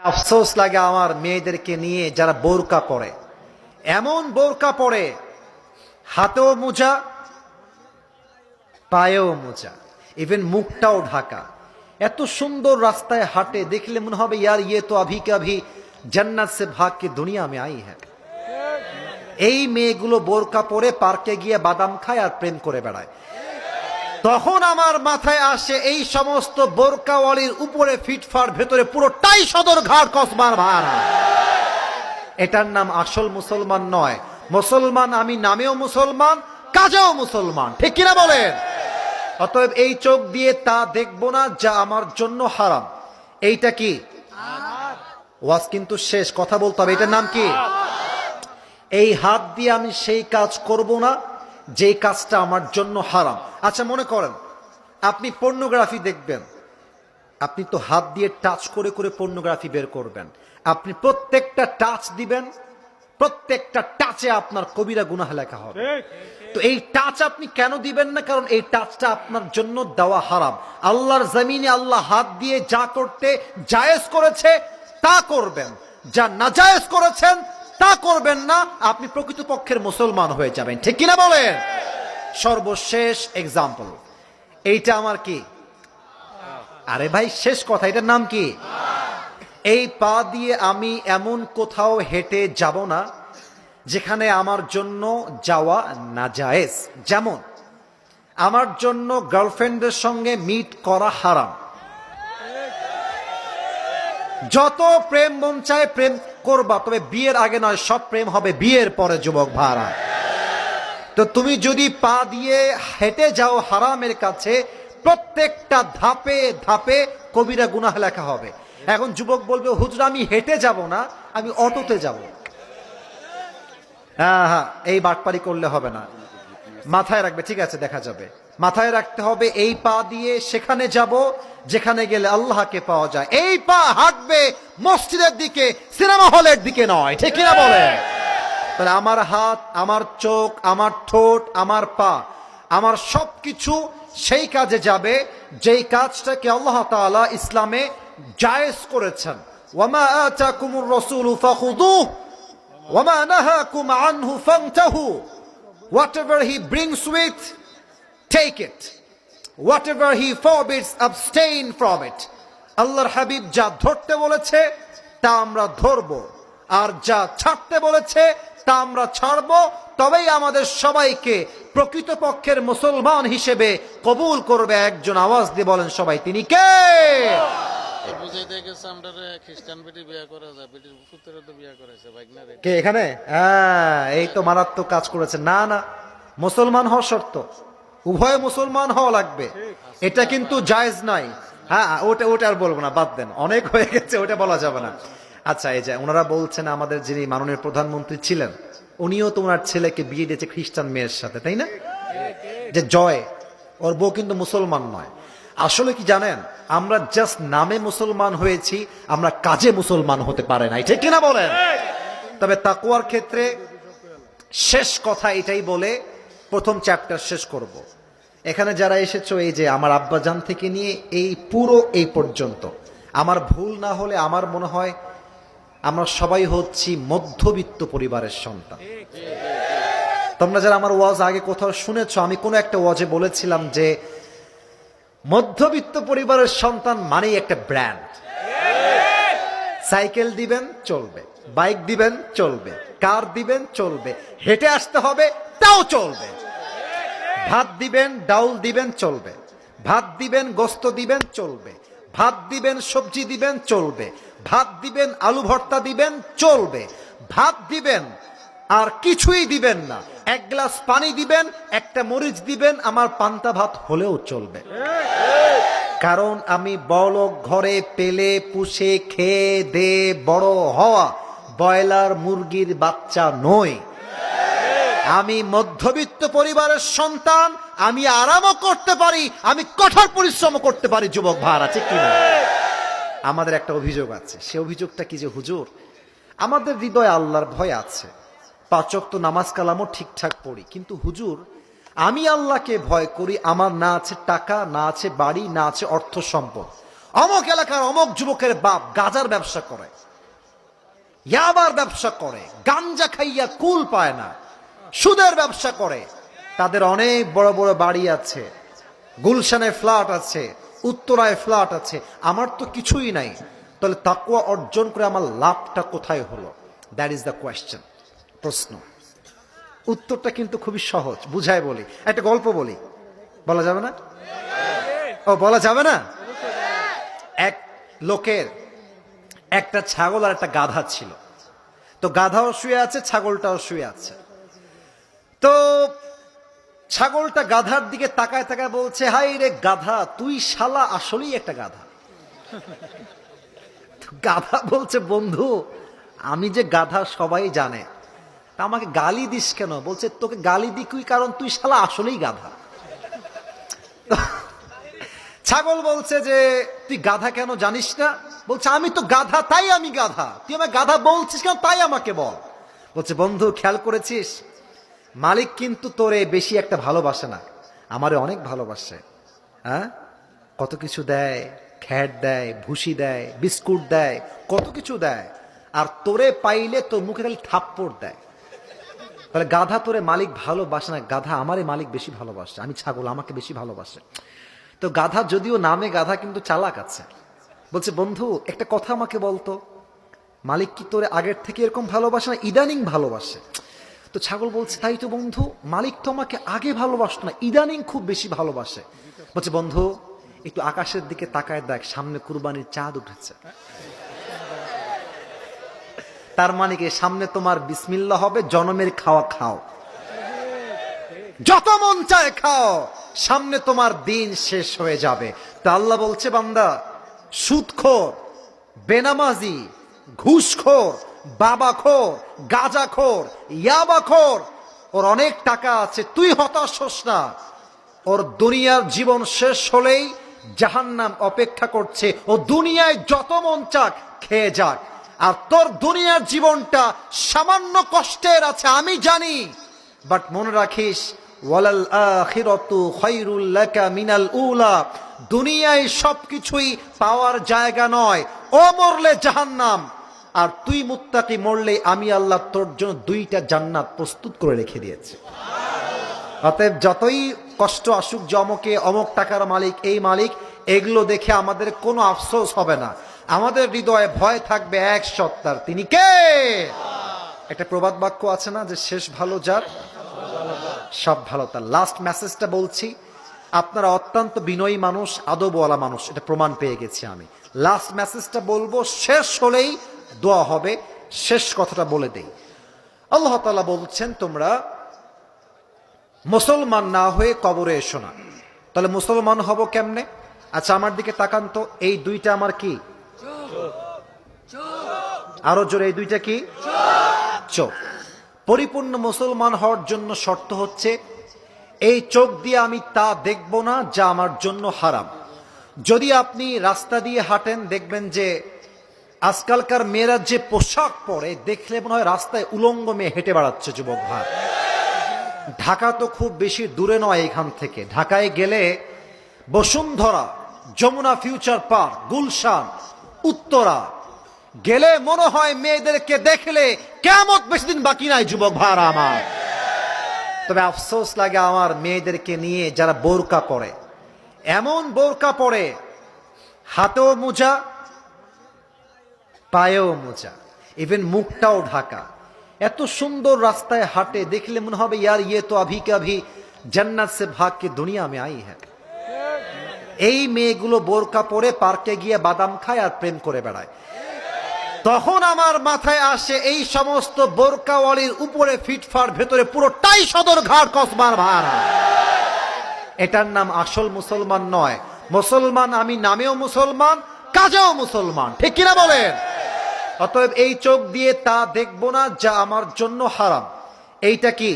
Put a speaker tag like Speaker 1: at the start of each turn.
Speaker 1: আফসোস লাগে আমার মেয়েদেরকে নিয়ে যারা বোরকা পরে। এমন বোরকা পরে, হাতেও মোজা, পায়েও মোজা ইভেন মুখটাও ঢাকা। এত সুন্দর রাস্তায় হাঁটে, দেখলে মনে হবে, ইয়ার ইয়ে তো আভি কে আভি, জান্নাত সে ভাগ কে দুনিয়া মে আই হ্যাঁ এই মেয়েগুলো বোরকা পরে পার্কে গিয়ে বাদাম খায় আর প্রেম করে বেড়ায়। তখন আমার মাথায় আসে এই সমস্ত বোরকাওয়ালির উপরে ফিটফার ভেতরে পুরোটাই সদর ঘাট কসবার ভাড়া এটার নাম আসল মুসলমান নয়। মুসলমান আমি নামেও মুসলমান, কাজেও মুসলমান। ঠিক কিনা বলেন? অতএব এই চোখ দিয়ে তা দেখব না যা আমার জন্য হারাম। এইটা কি? ওয়াজ কিন্তু শেষ, কথা বলতে হবে। এটার নাম কি? এই হাত দিয়ে আমি সেই কাজ করব না। যেই কাজটা আমার জন্য হারাম। আচ্ছা মনে করেন আপনি পর্নোগ্রাফি দেখবেন। আপনি তো হাত দিয়ে টাচ করে করে পর্নোগ্রাফি বের করবেন। আপনি প্রত্যেকটা টাচ দিবেন প্রত্যেকটা টাচে আপনার কবিরা গুনাহ লেখা হবে। তো এই টাচ আপনি কেন দিবেন না? কারণ এই টাচটা আপনার জন্য দেওয়া হারাম। আল্লাহর জমিনে আল্লাহ হাত দিয়ে যা করতে জায়েজ করেছে তা করবেন। যা নাজায়েজ করেছেন তা করবেন না, আপনি প্রকৃতপক্ষের মুসলমান হয়ে যাবেন। ঠিক কিনা বলেন? সর্বশেষ এক্সাম্পল এইটা আমার কি? আরে ভাই, শেষ কথা, এটার নাম কি? এই পা দিয়ে আমি এমন কোথাও হেঁটে যাব না যেখানে আমার জন্য যাওয়া না জায়েজ যেমন, আমার জন্য গার্লফ্রেন্ডের সঙ্গে মিট করা হারাম। যত প্রেম মন চায় প্রেম করবা, তবে বিয়ের আগে নয়, সব প্রেম হবে বিয়ের পরে, যুবক ভাড়া। তো তুমি যদি পা দিয়ে হেঁটে যাও হারামের কাছে, প্রত্যেকটা ধাপে ধাপে কবিরা গুনাহ লেখা হবে। এখন যুবক বলবে, হুজুর, আমি হেঁটে যাব না, আমি অটোতে যাব। হ্যাঁ হ্যাঁ এই বাটপারি করলে হবে না। মাথায় রাখবে, ঠিক আছে, দেখা যাবে। মাথায় রাখতে হবে, এই পা দিয়ে সেখানে যাব, যেখানে গেলে আল্লাহকে পাওয়া যায়। এই পা হাঁটবে মসজিদের দিকে, সিনেমা হলের দিকে নয়, ঠিক কিনা বলে? তাহলে আমার হাত, আমার চোখ, আমার ঠোঁট, আমার পা, আমার সব কিছু সেই কাজে যাবে, যেই কাজটাকে আল্লাহ তাআলা ইসলামে জায়েজ করেছেন। ওয়ামা আতাকুমুর রাসূলু ফাখুদুহু ওয়ামা নাহাকুম আনহু ফান্তাহু। Whatever he brings take it. Whatever he forbids abstain from it. আল্লাহর হাবিব যা ধরতে বলেছে তা আমরা ধরব। আর যা ছাড়তে বলেছে তা আমরা ছাড়ব। তবেই আমাদের সবাইকে প্রকৃতপক্ষের মুসলমান হিসেবে কবুল করবে একজন আওয়াজ দিয়ে বলেন সবাই তিনি কে? কে এখানে? হ্যাঁ এই তো মারাত্মক কাজ করেছে। না না মুসলমান হওয়া শর্ত। উভয় মুসলমান হওয়া লাগবে। এটা কিন্তু জায়েজ নাই। হ্যাঁ ওটা ওটা আর বলব না বাদ দেন। অনেক হয়ে গেছে ওটা বলা যাবে না। আচ্ছা এই যে ওনারা বলছেন আমাদের যিনি মাননীয় প্রধানমন্ত্রী ছিলেন উনিও তো ওনার ছেলেকে বিয়ে দিয়েছে খ্রিস্টান মেয়ের সাথে তাই না? যে জয় ওর বউ কিন্তু মুসলমান নয়। আসলে কি জানেন আমরা জাস্ট নামে মুসলমান হয়েছি আমরা কাজে মুসলমান হতে পারে না ঠিক কিনা বলেন? তবে তাকুয়ার ক্ষেত্রে শেষ কথা এটাই বলে প্রথম চ্যাপ্টার শেষ করব। এখানে যারা এসেছ, এই যে আমার আব্বাজান থেকে নিয়ে এই পুরো এই পর্যন্ত। আমার ভুল না হলে আমার মনে হয় আমরা সবাই হচ্ছি মধ্যবিত্ত পরিবারের সন্তান। তোমরা যারা আমার ওয়াজ আগে কোথাও শুনেছো, আমি কোনো একটা ওয়াজে বলেছিলাম যে মধ্যবিত্ত পরিবারের সন্তান মানেই একটা ব্র্যান্ড সাইকেল দিবেন, চলবে। বাইক দিবেন, চলবে। কার দিবেন, চলবে। হেঁটে আসতে হবে তাও চলবে। ভাত দিবেন, ডাউল দিবেন, চলবে। ভাত দিবেন, গোস্ত দিবেন, চলবে। ভাত দিবেন, সবজি দিবেন, চলবে। ভাত দিবেন, আলু ভর্তা দিবেন, চলবে। ভাত দিবেন, আর কিছুই দিবেন না। এক গ্লাস পানি দিবেন, একটা মরিচ দিবেন, আমার পান্তা ভাত হলেও চলবে। কারণ আমি বড় ঘরে পেলে পুষে খেয়ে দে বড় হওয়া, ব্রয়লার মুরগির বাচ্চা নই। আমি মধ্যবিত্ত পরিবারের সন্তান, আমি আরামও করতে পারি, আমি কঠোর পরিশ্রম করতে পারি, যুবক ভার আছে কিনা আমাদের একটা অভিযোগ আছে। সে অভিযোগটা কি যে, হুজুর, আমাদের হৃদয়ে আল্লাহর ভয় আছে। পাচক তো নামাজ কালামও ঠিকঠাক পড়ি। কিন্তু হুজুর, আমি আল্লাহকে ভয় করি, আমার না আছে টাকা, না আছে বাড়ি, না আছে অর্থ সম্পদ। অমক এলাকার অমক যুবকের বাপ গাজার ব্যবসা করে, ইয়াবার ব্যবসা করে, গাঞ্জা খাইয়া কুল পায় না। সুদের ব্যবসা করে। তাদের অনেক বড় বড় বাড়ি আছে। গুলশানে ফ্ল্যাট আছে, উত্তরায় ফ্ল্যাট আছে। আমার তো কিছুই নাই। তাহলে তাকুয়া অর্জন করে আমার লাভটা কোথায় হলো? দ্যাট ইজ দ্য কোয়েশ্চেন প্রশ্ন। উত্তরটা কিন্তু খুবই সহজ। বুঝায় বলি। একটা গল্প বলি। বলা যাবে না? ও, বলা যাবে না? এক লোকের একটা ছাগল আর একটা গাধা ছিল। তো গাধাও শুয়ে আছে, ছাগলটাও শুয়ে আছে। তো ছাগলটা গাধার দিকে তাকায় তাকায় বলছে, হাই রে গাধা, তুই শালা আসলেই একটা গাধা। গাধা বলছে, বন্ধু, আমি যে গাধা সবাই জানে, তা আমাকে গালি দিস কেন? বলছে, তোকে গালি দিকুই কারণ তুই শালা আসলেই গাধা। ছাগল বলছে যে, তুই গাধা কেন জানিস না? বলছে, আমি তো গাধা, তাই আমি গাধা। তুই আমাকে গাধা বলছিস কেন, তাই আমাকে বল। বলছে, বন্ধু, খেয়াল করেছিস? মালিক কিন্তু তোরে বেশি একটা ভালোবাসে না, আমারে অনেক ভালোবাসে। হ্যাঁ? কত কিছু দেয়, খ্যাট দেয় ভুসি দেয়, বিস্কুট দেয়, কত কিছু দেয়, আর তোরে পাইলে তোর মুখে খালি থাপ্পড় দেয়। তাহলে গাধা তোরে মালিক ভালোবাসে না, গাধা আমারে মালিক বেশি ভালোবাসে, আমি ছাগল, আমাকে বেশি ভালোবাসে। তো গাধা যদিও নামে, গাধা কিন্তু চালাক আছে। বলছে, বন্ধু, একটা কথা আমাকে বলতো, মালিক কি তোরে আগের থেকে এরকম ভালোবাসে না, ইদানিং ভালোবাসে? তো ছাগল বলছে, তাই তো বন্ধু, মালিক তো আমাকে আগে ভালোবাসতো না, ইদানিং খুব বেশি ভালোবাসে। বলছে, বন্ধু, একটু আকাশের দিকে তাকায় দেখ, সামনে কুরবানির চাঁদ উঠেছে। তার মানে কি, সামনে তোমার বিসমিল্লা হবে, জনমের খাওয়া খাও। যত মন চায় খাও, সামনে তোমার দিন শেষ হয়ে যাবে। তা আল্লাহ বলছে, বান্দা, সুদখোর, বেনামাজি, ঘুষখোর বাবাখোর, গাজাখোর, ইয়াবাখোর। ওর অনেক টাকা আছে, তুই হতাশ হোস না। ওর দুনিয়ার জীবন শেষ হলেই জাহান্নাম অপেক্ষা করছে। ও দুনিয়ায় যত মন চাক, খেয়ে যাক। আর তোর দুনিয়ার জীবনটা সামান্য কষ্টের আছে, আমি জানি। বাট মনে রাখিস মিনাল উলা। দুনিয়ায় সবকিছুই পাওয়ার জায়গা নয়। ও মরলে জাহান্নাম। আর তুই মুত্তাকি মরলে আমি আল্লাহ তোর জন্য দুইটা জান্নাত প্রস্তুত করে রেখে দিয়েছি। অতএব যতই কষ্ট আসুক জমকে অমকে টাকার মালিক, এই মালিক, এগুলো দেখে আমাদের কোনো আফসোস হবে না। আমাদের হৃদয়ে ভয় থাকবে এক সত্তার। তিনি কে? একটা প্রবাদ বাক্য আছে না যে, শেষ ভালো যার, সব ভালো তার। লাস্ট মেসেজটা বলছি, আপনারা অত্যন্ত বিনয়ী মানুষ, আদবওয়ালা মানুষ, এটা প্রমাণ পেয়ে গেছি আমি। লাস্ট মেসেজটা বলব, শেষ হলেই দোয়া হবে, শেষ কথাটা বলে দেই। আল্লাহ তাআলা বলছেন, তোমরা মুসলমান না হয়ে কবরে এসো না। তাহলে মুসলমান হব কেমনে? আচ্ছা আমার দিকে তাকান তো, এই দুইটা আমার কি? আরও জোরে, এই দুইটা কি? চোখ। পরিপূর্ণ মুসলমান হওয়ার জন্য শর্ত হচ্ছে, এই চোখ দিয়ে আমি তা দেখব না যা আমার জন্য হারাম। যদি আপনি রাস্তা দিয়ে হাঁটেন, দেখবেন যে আজকালকার মেয়েরা যে পোশাক পরে দেখলে মনে হয় রাস্তায় উলঙ্গ মেয়ে হেঁটে বেড়াচ্ছে যুবক ভাই। ঢাকা তো খুব বেশি দূরে নয় এখান থেকে। ঢাকায় গেলে বসুন্ধরা, যমুনা ফিউচার পার্ক, গুলশান, উত্তরা, গেলে মনে হয় মেয়েদেরকে দেখলে কেমন বেশি দিন বাকি নাই যুবক ভাড়া আমার। তবে আফসোস লাগে আমার মেয়েদেরকে নিয়ে যারা বোরকা পরে। এমন বোরকা পরে, হাতেও মোজা পায়েও মোজা ইভেন মুখটাও ঢাকা। এত সুন্দর রাস্তায় হাঁটে, দেখলে মনে হবে, ইয়ার ইয়ে তো আভি কে আভি, জান্নাত সে ভাগ কে দুনিয়া মে আই হ্যাঁ এই মেয়েগুলো বোরকা পরে পার্কে গিয়ে বাদাম খায় আর প্রেম করে বেড়ায়। তখন আমার মাথায় আসে, এই সমস্ত বোরকাওয়ালির উপরে ফিটফার ভেতরে পুরোটাই সদর ঘাট, কসবার ভাড়া। এটার নাম আসল মুসলমান নয়। মুসলমান আমি নামেও মুসলমান, কাজেও মুসলমান, ঠিক কিনা বলেন? অতএব এই চোখ দিয়ে তা দেখব না যা আমার জন্য হারাম। এইটা কি?